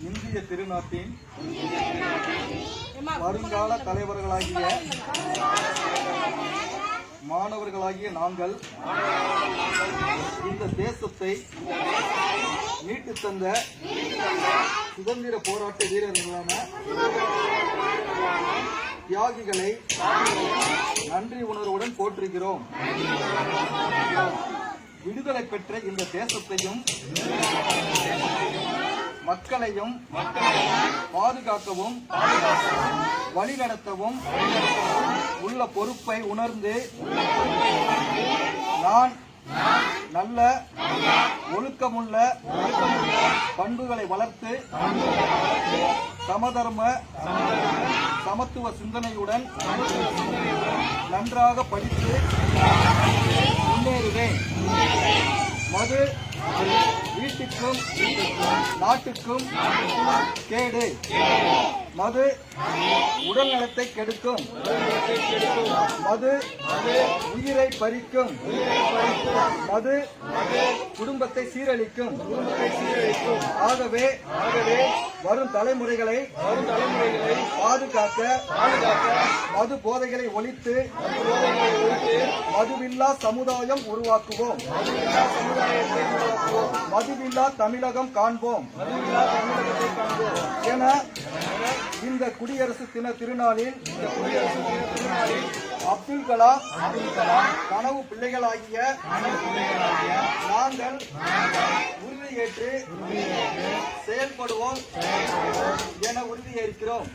இந்திய திருநாட்டின் வருங்கால தலைவர்களாகிய மாணவர்களாகிய நாங்கள் இந்த தேசத்தை மீட்டு தந்த சுதந்திர போராட்ட வீரர்களான தியாகிகளை நன்றி உணர்வுடன் போற்றுகிறோம். விடுதலை பெற்ற இந்த தேசத்தையும் மக்களையும் பாதுகாக்கவும் வழிநடத்தவும் உள்ள பொறுப்பை உணர்ந்து நான் நல்ல ஒழுக்கமுள்ள பண்புகளை வளர்த்து சமதர்ம சமத்துவ சிந்தனையுடன் நன்றாக படித்து முன்னேறுவேன். மது வீட்டுக்கும் நாட்டுக்கும் கேடு. மது உடல் நலத்தை கெடுக்கும். மது உயிரை பறிக்கும். மது குடும்பத்தை சீரழிக்கும். ஆகவே ஆகவே வரும் தலைமுறைகளை வரும் தலைமுறைகளை பாதுகாக்க பாதுகாக்க மது போதைகளை ஒழித்து மதுவில்லா சமுதாயம் உருவாக்குவோம். மதுவில்லா தமிழகம் காண்போம். என இந்த குடியரசு தின திருநாளில் இந்த குடியரசு தின திருநாளில் அப்துல் கலாம் அப்துல் கலாம் கனவு பிள்ளைகளாகிய நாங்கள் உறுதியேற்று செயல்படுவோம் என உறுதியேற்கிறோம்.